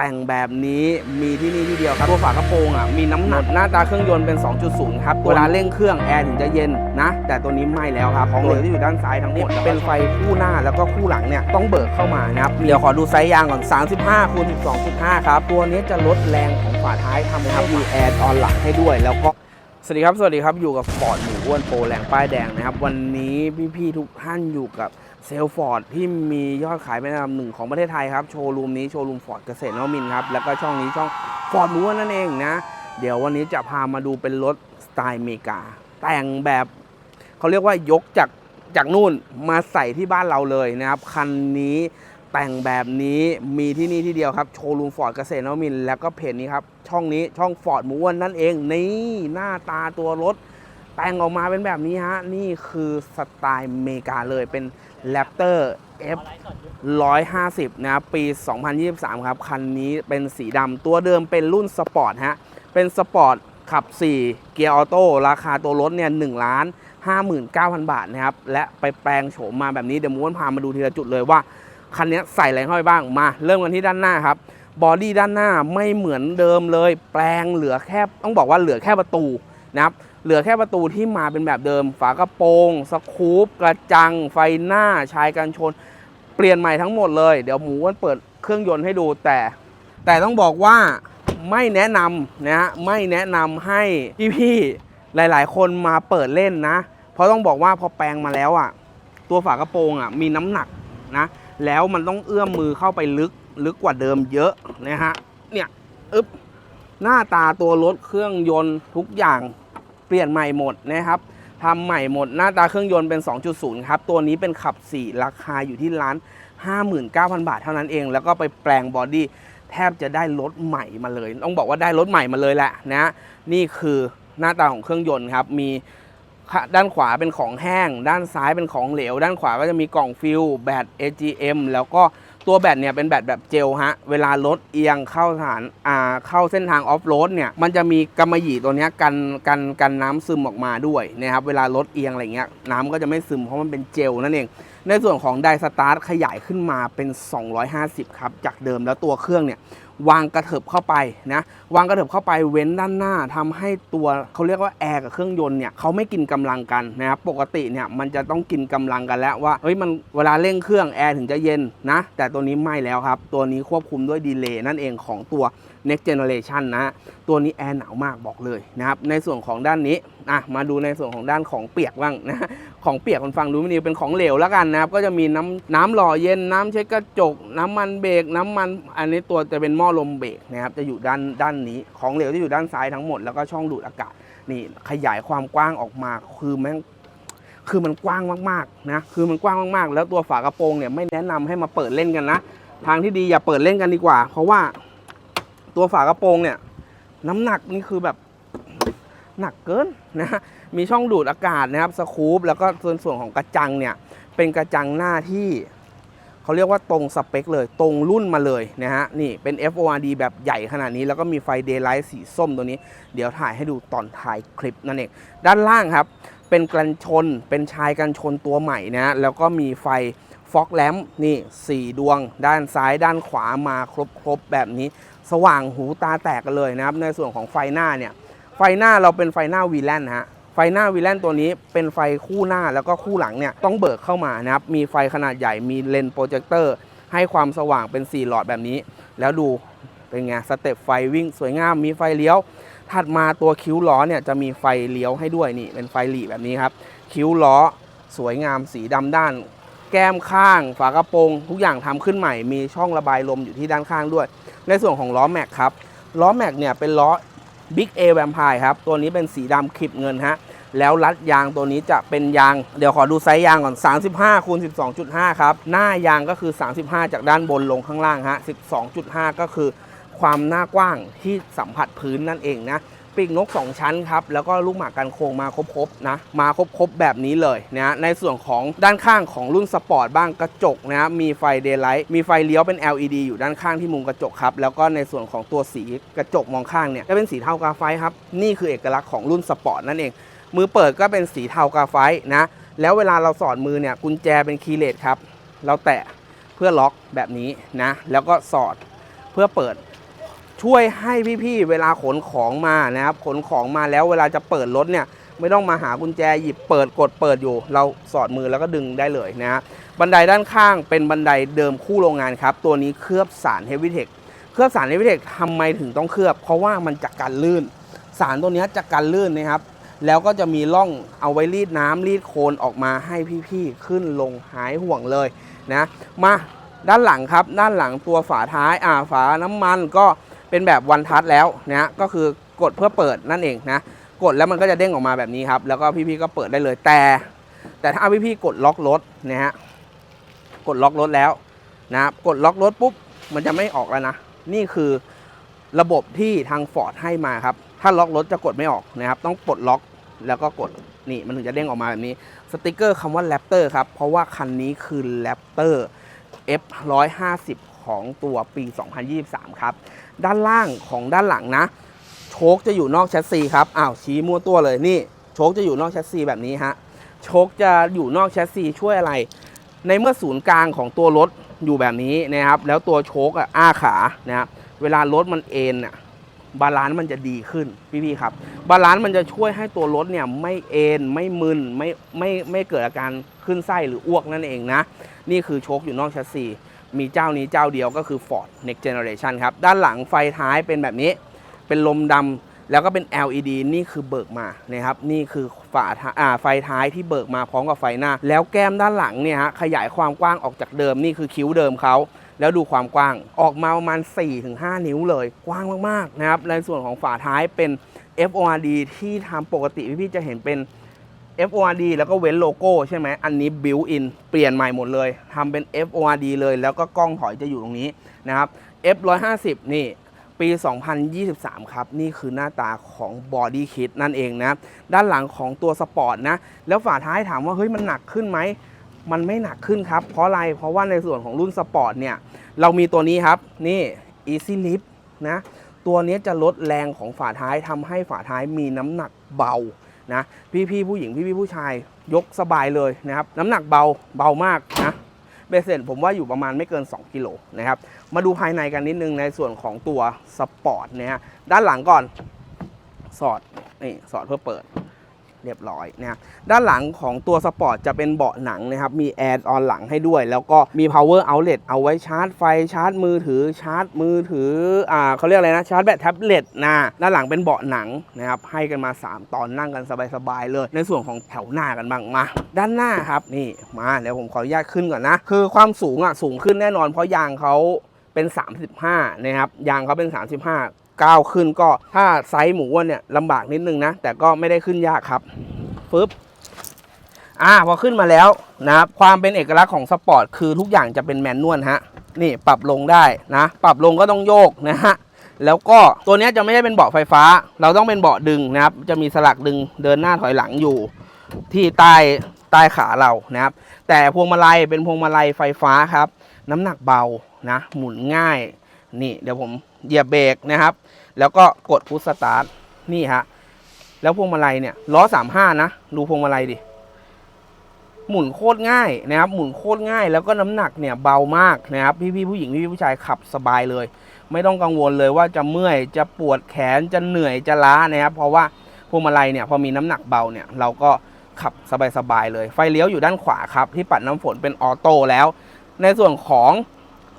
แต่งแบบนี้มีที่นี่ที่เดียวครับตัวฝากระโปรงอะมีน้ำหนักหน้าตาเครื่องยนต์เป็น 2.0 ครับ เวลาเร่งเครื่องแอร์ถึงจะเย็นนะ แต่ตัวนี้ไม่แล้วครับของเหลวที่อยู่ด้านซ้ายทั้งหมดเป็นไฟคู่หน้าแล้วก็คู่หลังเนี่ยต้องเบิกเข้ามานะครับเดี๋ยวขอดูไซส์ยางก่อน 35คูณ12.5 ครับ ตัวนี้จะลดแรงของฝาท้ายทำให้มีแอร์ออนหลังให้ด้วยแล้วก็สวัสดีครับ สวัสดีครับ อยู่กับฟอร์ดหมูอ้วนโปรแรงป้ายแดงนะครับ วันนี้พี่ๆทุกท่านอยู่กับ เซลฟอร์ดที่มียอดขายเป็นอันดับหนึ่งของประเทศไทยครับ โชว์รูมนี้โชว์รูมฟอร์ดเกษตรนวมินครับ แล้วก็ช่องนี้ช่องฟอร์ดมูอ้วนนั่นเองนะ เดี๋ยววันนี้จะพามาดูเป็นรถสไตล์อเมริกา แต่งแบบเขาเรียกว่ายกจากจากนู่นมาใส่ที่บ้านเราเลยนะครับ คันนี้แต่งแบบนี้มีที่นี่ที่เดียวครับ โชว์รูมฟอร์ดเกษตรนวมินแล้วก็เพจนี้ครับ ช่องนี้ช่องฟอร์ดมูอ้วนนั่นเองนี่หน้าตาตัวรถแต่งออกมาเป็นแบบนี้ฮะนี่คือสไตล์อเมริกาเลยเป็น Raptor F 150 นะครับ ปี 2023 ครับ คันนี้เป็นสีดำตัวเดิมเป็นรุ่นสปอร์ตฮะ เป็นสปอร์ตขับ 4 เกียร์ออโต้ ราคาตัวรถเนี่ย1ล้าน59,000 บาทนะครับ และไปแปลงโฉมมาแบบนี้ เดี๋ยวม้วนพามาดูทีละจุดเลยว่า คันนี้ใส่อะไรเข้าไปบ้าง มา เริ่มกันที่ด้านหน้าครับ บอดี้ด้านหน้าไม่เหมือนเดิมเลย แปลงเหลือแค่ ต้องบอกว่าเหลือแค่ประตู นะครับเหลือแค่ประตูที่มาเป็นแบบเดิม ฝากระโปรงสกูปกระจัง ไฟหน้าชายกันชน เปลี่ยนใหม่ทั้งหมดเลย เดี๋ยวหมูอ้วนเปิดเครื่องยนต์ให้ดูแต่ แต่ต้องบอกว่าไม่แนะนำนะฮะไม่แนะนำให้พี่ๆหลายๆ คนมาเปิดเล่นนะ เพราะต้องบอกว่าพอแปลงมาแล้วอะตัวฝากระโปรงอะมีน้ำหนักนะแล้วมันต้องเอื้อมมือเข้าไปลึกลึกกว่าเดิมเยอะนะฮะเนี่ยอึ๊บหน้าตาตัวรถเครื่องยนต์ทุกอย่าง เปลี่ยนใหม่หมดนะครับทำใหม่หมดหน้าตาเครื่องยนต์เป็น 2.0 ครับ ตัวนี้เป็นขับ 4 ราคาอยู่ที่ร้าน 59,000 บาทเท่านั้นเอง แล้วก็ไปแปลงบอดี้แทบจะได้รถใหม่มาเลย ต้องบอกว่าได้รถใหม่มาเลยแหละนะนี่คือหน้าตาของเครื่องยนต์ครับมีด้านขวาเป็นของแห้ง ด้านซ้ายเป็นของเหลว ด้านขวาก็จะมีกล่องฟิลแบต AGM แล้วก็ ตัวแบตเนี่ยเป็นแบตแบบเจลฮะ เวลารถเอียงเข้าฐานอ่าเข้าเส้นทางออฟโรดเนี่ย มันจะมีกำมะหยี่ตัวนี้กันกันกันน้ำซึมออกมาด้วยนะครับ เวลารถเอียงอะไรเงี้ย น้ำก็จะไม่ซึมเพราะมันเป็นเจลนั่นเอง ในส่วนของไดสตาร์ทขยายขึ้นมาเป็น 250 ครับ จากเดิมแล้วตัวเครื่องเนี่ย วางกระเถิบเข้าไปนะวางกระเถิบเข้าไปเว้นด้านหน้าทำให้ตัวเขาเรียกว่าแอร์กับเครื่องยนต์เนี่ยเขาไม่กินกำลังกันนะครับปกติเนี่ยมันจะต้องกินกำลังกันแล้วว่าเฮ้ยมันเวลาเร่งเครื่องแอร์ถึงจะเย็นนะแต่ตัวนี้ไม่แล้วครับ ตัวนี้ควบคุมด้วยดีเลย์นั่นเองของตัว next generation นะตัวนี้แอร์หนาวมากบอกเลยนะครับในส่วนของด้านนี้อะมาดูในส่วนของด้านของเปียกบ้างนะของเปียกคนฟังดูไม่ดีเป็นของเหลวแล้วกันนะครับก็จะมีน้ำน้ำหล่อเย็นน้ำเช็ดกระจก น้ำมันเบรกน้ำมันอันนี้ตัวจะเป็นหม้อลมเบรกนะครับจะอยู่ด้านด้านนี้ของเหลวจะอยู่ด้านซ้ายทั้งหมดแล้วก็ช่องดูดอากาศนี่ขยายความกว้างออกมาคือแม่งคือมันกว้างมากๆนะคือมันกว้างมากๆ แล้วตัวฝากระโปรงเนี่ยไม่แนะนำให้มาเปิดเล่นกันนะ ทางที่ดีอย่าเปิดเล่นกันดีกว่า เพราะว่า ตัวฝากระโปรงเนี่ย น้ำหนักนี่คือแบบหนักเกินนะมีช่องดูดอากาศนะครับสคูปแล้วก็ส่วนส่วนของกระจังเนี่ย เป็นกระจังหน้าที่เขาเรียกว่าตรงสเปคเลย ตรงรุ่นมาเลยนะฮะนี่เป็น FORD แบบใหญ่ขนาดนี้ แล้วก็มีไฟเดย์ไลท์สีส้มตัวนี้ เดี๋ยวถ่ายให้ดูตอนถ่ายคลิปนั่นเองด้านล่างครับ เป็นกันชนเป็นชายกันชนตัวใหม่นะฮะแล้วก็มีไฟ ฟอกแลมนี่สี่ดวง ด้านซ้ายด้านขวามาครบๆแบบนี้ สว่างหูตาแตกกันเลยนะครับ ในส่วนของไฟหน้าเนี่ย ไฟหน้าเราเป็นไฟหน้าวีแลนฮะไฟหน้าวีแลนตัวนี้เป็นไฟคู่หน้าแล้วก็คู่หลังเนี่ยต้องเบิกเข้ามานะครับ มีไฟขนาดใหญ่มีเลนส์โปรเจคเตอร์ให้ความสว่างเป็น 4 หลอดแบบนี้ แล้วดูเป็นไงสเต็ปไฟวิ่งสวยงามมีไฟเลี้ยว ถัดมาตัวคิ้วล้อเนี่ยจะมีไฟเลี้ยวให้ด้วยนี่เป็นไฟหลีแบบนี้ครับ คิ้วล้อสวยงามสีดำด้าน แก้มข้าง ฝากระโปรง ทุกอย่างทำขึ้นใหม่ มีช่องระบายลมอยู่ที่ด้านข้างด้วย ในส่วนของล้อแม็กครับ ล้อแม็กเนี่ยเป็นล้อ Big A Vampire ครับ ตัวนี้เป็นสีดำคลิปเงินฮะ แล้วรัดยางตัวนี้จะเป็นยาง เดี๋ยวขอดูไซส์ยางก่อน 35คูณ12.5 ครับ หน้ายางก็คือ 35 จากด้านบนลงข้างล่างฮะ 12.5 ก็คือความหน้ากว้างที่สัมผัสพื้นนั่นเองนะ ปีกนก 2 ชั้นครับ แล้วก็ลูกหมากกันโครงมาครบๆนะ มาครบๆแบบนี้เลยนะในส่วนของด้านข้างของรุ่นสปอร์ตบ้างกระจกนะมีไฟเดย์ไลท์มีไฟเลี้ยวเป็น LED อยู่ด้านข้างที่มุมกระจกครับ แล้วก็ในส่วนของตัวสีกระจกมองข้างเนี่ยจะเป็นสีเทากราไฟต์ครับ นี่คือเอกลักษณ์ของรุ่นสปอร์ตนั่นเอง มือเปิดก็เป็นสีเทากราไฟต์นะ แล้วเวลาเราสอดมือเนี่ยกุญแจเป็นคีย์เลสครับ เราแตะเพื่อล็อกแบบนี้นะ แล้วก็สอดเพื่อเปิด ช่วยให้พี่ๆเวลาขนของมานะครับ ขนของมาแล้วเวลาจะเปิดรถเนี่ยไม่ต้องมาหากุญแจหยิบเปิดกดเปิดอยู่ เราสอดมือแล้วก็ดึงได้เลยนะฮะบันไดด้านข้างเป็นบันไดเดิมคู่โรงงานครับ ตัวนี้เคลือบสารเฮฟวิเทคเคลือบสารเฮฟวิเทคทำไมถึงต้องเคลือบ เพราะว่ามันจะกันลื่น สารตัวนี้จะกันลื่นนะครับ แล้วก็จะมีร่องเอาไว้รีดน้ำรีดโคลนออกมาให้พี่ๆขึ้นลงหายห่วงเลยนะมาด้านหลังครับ ด้านหลังตัวฝาท้ายอ่าฝาน้ำมันก็ เป็นแบบวันทัชแล้วนะก็คือกดเพื่อเปิดนั่นเองนะกดแล้วมันก็จะเด้งออกมาแบบนี้ครับ แล้วก็พี่ๆก็เปิดได้เลยแต่ แต่ถ้าพี่ๆกดล็อกรถนะฮะกดล็อกรถแล้วนะครับกดล็อกรถปุ๊บมันจะไม่ออกแล้วนะ นี่คือระบบที่ทาง Ford ให้มาครับ ถ้าล็อกรถจะกดไม่ออกนะครับ ต้องปลดล็อกแล้วก็กดนี่มันถึงจะเด้งออกมาแบบนี้ สติกเกอร์คำว่า Raptor ครับ เพราะว่าคันนี้คือ Raptor F 150 ของตัวปี 2023 ครับ ด้านล่างของด้านหลังนะ โชคจะอยู่นอกแชสซีครับอ้าวชี้มั่วตัวเลยนี่ โชคจะอยู่นอกแชสซีแบบนี้ฮะโชคจะอยู่นอกแชสซีช่วยอะไร ในเมื่อศูนย์กลางของตัวรถอยู่แบบนี้นะครับ แล้วตัวโชคอะอ้าขานะครับเวลารถมันเอ็นอะบาลานซ์มันจะดีขึ้นพี่ๆครับ บาลานซ์มันจะช่วยให้ตัวรถเนี่ยไม่เอ็นไม่มึนไม่ไม่ไม่เกิดอาการขึ้นไส้หรืออ้วกนั่นเองนะ นี่คือโชคอยู่นอกแชสซี มีเจ้านี้เจ้าเดียวก็คือ Ford Next Generation ครับ ด้านหลังไฟท้ายเป็นแบบนี้ เป็นลมดำแล้วก็เป็น LED นี่คือเบิกมานะครับ นี่คือฝาท้ายอ่าไฟท้ายที่เบิกมาพร้อมกับไฟหน้า แล้วแก้มด้านหลังเนี่ยฮะขยายความกว้างออกจากเดิมนี่คือคิ้วเดิมเขาแล้วดูความกว้างออกมาประมาณ 4-5 นิ้วเลย กว้างมากๆนะครับในส่วนของฝาท้ายเป็น FORD ที่ทำปกติพี่ๆจะเห็นเป็น FORD แล้วก็เว้นโลโก้ใช่ไหมอันนี้ built in เปลี่ยนใหม่หมดเลยทำเป็น FORD เลย แล้วก็กล้องถอยจะอยู่ตรงนี้นะครับ F150 นี่ปี 2023 ครับ นี่คือหน้าตาของ Body Kit นั่นเองนะ ด้านหลังของตัวสปอร์ตนะ แล้วฝาท้ายถามว่า เฮ้ย มันหนักขึ้นไหม มันไม่หนักขึ้นครับ เพราะอะไร เพราะว่าในส่วนของรุ่นสปอร์ตเนี่ย เรามีตัวนี้ครับ นี่ Easy Lift นะ ตัวนี้จะลดแรงของฝาท้ายทำให้ฝาท้ายมีน้ำหนักเบา นะพี่ๆผู้หญิงพี่พี่ผู้ชายยกสบายเลยนะครับน้ำหนักเบาเบามากนะเบสเซ็ตผมว่าอยู่ประมาณไม่เกิน 2 กิโลนะครับมาดูภายในกันนิดนึงในส่วนของตัวสปอร์ตนะฮะด้านหลังก่อนสอดนี่สอดเพื่อเปิด เรียบร้อยนะครับด้านหลังของตัวสปอร์ตจะเป็นเบาะหนังนะครับ มีแอร์ออนหลังให้ด้วย แล้วก็มี power outlet เอาไว้ชาร์จไฟชาร์จมือถือชาร์จมือถืออ่าเขาเรียกอะไรนะชาร์จแบตแท็บเล็ตนะด้านหลังเป็นเบาะหนังนะครับให้กันมา 3 ตอนนั่งกันสบายๆเลย ในส่วนของแถวหน้ากันบ้างมา ด้านหน้าครับนี่มาเดี๋ยวผมขออนุญาตขึ้นก่อนนะคือความสูงอะสูงขึ้นแน่นอนเพราะยางเขาเป็น 35 นะครับ ยางเขาเป็น 35 ก้าวขึ้นก็ถ้าไซส์หมูอ้วนเนี่ยลำบากนิดนึงนะ แต่ก็ไม่ได้ขึ้นยากครับฟึบอ่าพอขึ้นมาแล้วนะครับความเป็นเอกลักษณ์ของสปอร์ตคือทุกอย่างจะเป็นแมนนวลฮะนี่ปรับลงได้นะ ปรับลงก็ต้องโยกนะฮะแล้วก็ตัวนี้จะไม่ได้เป็นเบาะไฟฟ้า เราต้องเป็นเบาะดึงนะครับ จะมีสลักดึงเดินหน้าถอยหลังอยู่ ที่ใต้ใต้ขาเรานะครับ แต่พวงมาลัยเป็นพวงมาลัยไฟฟ้าครับ น้ำหนักเบานะ หมุนง่าย นี่เดี๋ยวผมเหยียบเบรกนะครับ แล้วก็กดพุชสตาร์ทนี่ฮะ แล้วพวงมาลัยเนี่ยล้อสามห้านะดูพวงมาลัยดิ หมุนโคตรง่ายนะครับ หมุนโคตรง่าย แล้วก็น้ำหนักเนี่ยเบามากนะครับ พี่ๆผู้หญิงพี่ผู้ชายขับสบายเลย ไม่ต้องกังวลเลยว่าจะเมื่อยจะปวดแขนจะเหนื่อยจะล้านะครับ เพราะว่าพวงมาลัยเนี่ยพอมีน้ำหนักเบาเนี่ยเราก็ขับสบายๆเลย ไฟเลี้ยวอยู่ด้านขวาครับ ที่ปัดน้ำฝนเป็นออโต้แล้ว ในส่วนของ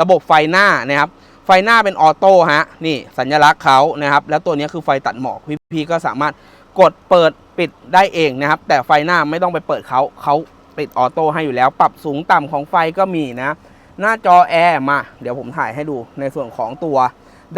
ระบบไฟหน้านะครับ ฟหน้าเป็นออโต้ฮะนี่สัญลักษณ์เขานะครับ แล้วตัวนี้คือไฟตัดหมอกพี่ๆก็สามารถกดเปิดปิดได้เองนะครับ แต่ไฟหน้าไม่ต้องไปเปิดเขาเขาติดออโต้ให้อยู่แล้ว ปรับสูงต่ำของไฟก็มีนะ หน้าจอแอร์มา เดี๋ยวผมถ่ายให้ดูในส่วนของตัว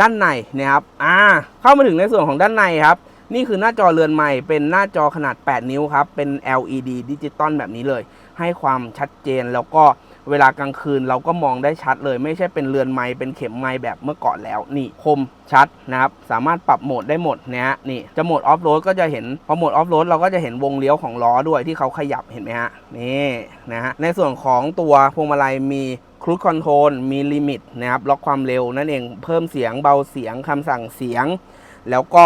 ด้านในนะครับอ่าเข้ามาถึงในส่วนของด้านในครับ นี่คือหน้าจอเรือนใหม่ เป็นหน้าจอขนาด 8 นิ้วครับ เป็น LED ดิจิตอลแบบนี้เลย ให้ความชัดเจนแล้วก็ เวลากลางคืนเราก็มองได้ชัดเลย ไม่ใช่เป็นเรือนไม้เป็นเข็มไม้แบบเมื่อก่อนแล้วนี่คมชัดนะครับสามารถปรับโหมดได้หมดนะฮะนี่จะโหมดออฟโรดก็จะเห็นพอโหมดออฟโรดเราก็จะเห็นวงเลี้ยวของล้อด้วยที่เขาขยับเห็นไหมฮะนี่นะฮะในส่วนของตัวพวงมาลัยมีครู i คอนโทรลมีลิมิตนะครับล็อกความเร็วนั่นเองเพิ่มเสียงเบาเสียงคำสั่งเสียง แล้วก็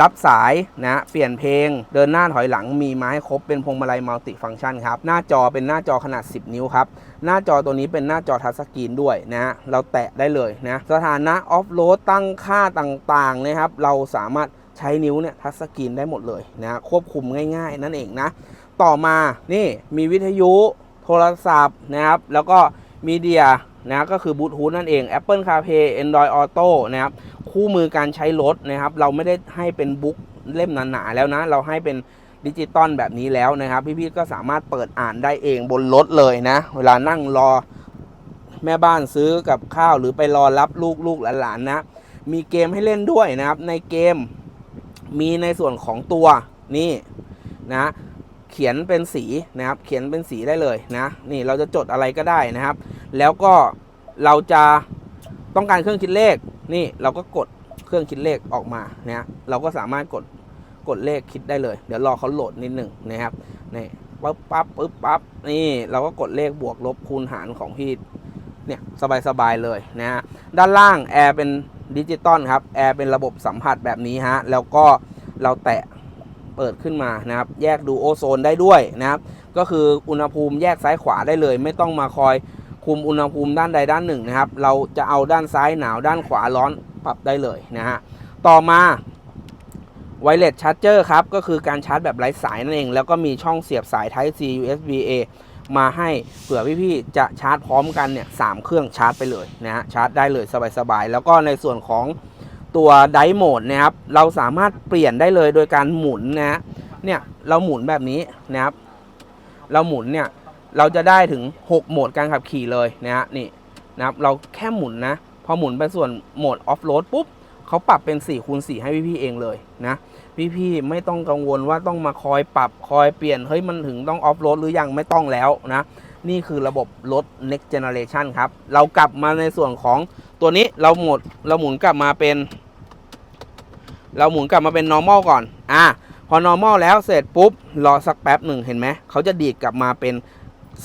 รับสายนะเปลี่ยนเพลง เดินหน้าถอยหลังมีมาให้ครบเป็นพวงมาลัยมัลติฟังก์ชันครับ หน้าจอเป็นหน้าจอขนาด 10 นิ้วครับ หน้าจอตัวนี้เป็นหน้าจอทัชสกรีนด้วยนะเราแตะได้เลยนะสถานะออฟโรดตั้งค่าต่างๆนะครับ เราสามารถใช้นิ้วเนี่ยทัชสกรีนได้หมดเลยนะควบคุมง่าย ๆ นั่นเองนะ ต่อมานี่มีวิทยุโทรศัพท์นะครับแล้วก็มีเดียนะก็คือบลูทูธนั่นเอง Apple CarPlay Android Auto นะครับ คู่มือการใช้รถนะครับ เราไม่ได้ให้เป็นบุ๊กเล่มหนาๆแล้วนะ เราให้เป็นดิจิตอลแบบนี้แล้วนะครับ พี่ๆก็สามารถเปิดอ่านได้เองบนรถเลยนะ เวลานั่งรอแม่บ้านซื้อกับข้าวหรือไปรอรับลูกลูกหลานๆนะ มีเกมให้เล่นด้วยนะครับ ในเกมมีในส่วนของตัวนี่นะเขียนเป็นสีนะครับ เขียนเป็นสีได้เลยนะ นี่เราจะจดอะไรก็ได้นะครับ แล้วก็เราจะ ต้องการเครื่องคิดเลขนี่เราก็กดเครื่องคิดเลขออกมาเนะเราก็สามารถกดกดเลขคิดได้เลย เดี๋ยวรอเขาโหลดนิดหนึ่งนะครับนี่ปั๊บปั๊บปึ๊บปั๊บนี่เราก็กดเลขบวกลบคูณหารของพี่เนี่ยสบายๆเลยนะฮะด้านล่างแอร์เป็นดิจิตอลครับแอร์เป็นระบบสัมผัสแบบนี้ฮะแล้วก็เราแตะเปิดขึ้นมานะครับ แยกดูโอโซนได้ด้วยนะครับ ก็คืออุณหภูมิแยกซ้ายขวาได้เลย ไม่ต้องมาคอย คุมอุณหภูมิด้านใดด้านหนึ่งนะครับ เราจะเอาด้านซ้ายหนาวด้านขวาร้อนปรับได้เลยนะฮะ ต่อมาไวเลสชาร์จเจอร์ครับ ก็คือการชาร์จแบบไร้สายนั่นเอง แล้วก็มีช่องเสียบสาย Type C USB A มาให้เผื่อพี่ๆจะชาร์จพร้อมกันเนี่ยสามเครื่องชาร์จไปเลยนะฮะชาร์จได้เลยสบายๆ แล้วก็ในส่วนของตัวไดโหมดนะครับ เราสามารถเปลี่ยนได้เลยโดยการหมุนนะฮะเนี่ยเราหมุนแบบนี้นะครับ เราหมุนเนี่ย เราจะได้ถึง 6 โหมดการขับขี่เลยนะฮะนี่นะครับเราแค่หมุนนะ พอหมุนไปส่วนโหมดออฟโรดปุ๊บเขาปรับเป็น4คูณ4ให้พี่ๆเองเลยนะ พี่ๆไม่ต้องกังวลว่าต้องมาคอยปรับคอยเปลี่ยน เฮ้ยมันถึงต้องออฟโรดหรือยังไม่ต้องแล้วนะ นี่คือระบบรถ next generation ครับ เรากลับมาในส่วนของตัวนี้เราหมดเราหมุนกลับมาเป็น เราหมุนกลับมาเป็น normal ก่อน อะพอ normal แล้วเสร็จปุ๊บรอสักแป๊บหนึ่งเห็นไหมเขาจะดีดกลับมาเป็น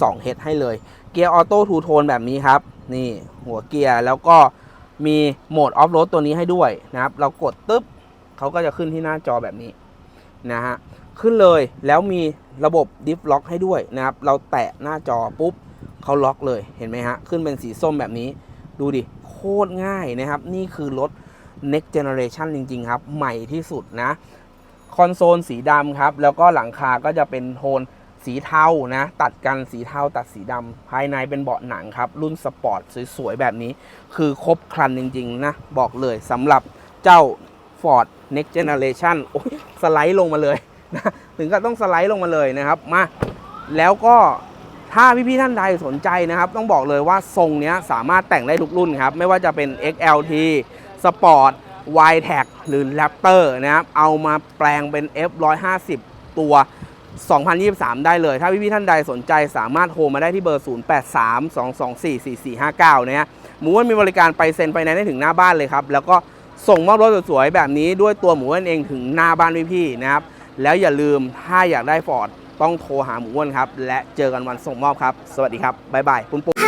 2 h ให้เลย เกียร์ออโต้ทูโทนแบบนี้ครับ นี่หัวเกียร์แล้วก็มีโหมดออฟโรดตัวนี้ให้ด้วยนะครับ เรากดตึ๊บเขาก็จะขึ้นที่หน้าจอแบบนี้นะฮะขึ้นเลยแล้วมีระบบดิฟล็อกให้ด้วยนะครับ เราแตะหน้าจอปุ๊บเขาล็อกเลยเห็นไหมฮะ ขึ้นเป็นสีส้มแบบนี้ ดูดิ โคตรง่ายนะครับ นี่คือรถ next generation จริง ๆ ครับ ใหม่ที่สุดนะ คอนโซลสีดำครับ แล้วก็หลังคาก็จะเป็นโทน สีเทานะ ตัดกันสีเทาตัดสีดำภายในเป็นเบาะหนังครับ รุ่นสปอร์ตสวยๆ แบบนี้ คือครบครันจริงๆ นะ บอกเลยสำหรับเจ้า Ford Next Generation โอ้ยสไลด์ลงมาเลยนะถึงก็ต้องสไลด์ลงมาเลยนะครับ มา แล้วก็ถ้าพี่ๆท่านใดสนใจนะครับ ต้องบอกเลยว่าทรงเนี้ยสามารถแต่งได้ทุกรุ่นครับ ไม่ว่าจะเป็น XLT Sport y t e c หรือ Raptor นะครับ เอามาแปลงเป็น F150 ตัว 2023 ได้เลย ถ้าพี่ๆท่านใดสนใจสามารถโทรมาได้ที่เบอร์ 0832244459 นะฮะหมูว่ามีบริการไปเซ็นไปในได้ถึงหน้าบ้านเลยครับ แล้วก็ส่งมอบรถสวยๆแบบนี้ด้วยตัวหมูอ้วนเองถึงหน้าบ้านพี่ๆนะครับ แล้วอย่าลืมถ้าอยากได้ฟอร์ดต้องโทรหาหมูอ้วนครับ และเจอกันวันส่งมอบครับ สวัสดีครับบ๊ายบายปุ้นปุ้น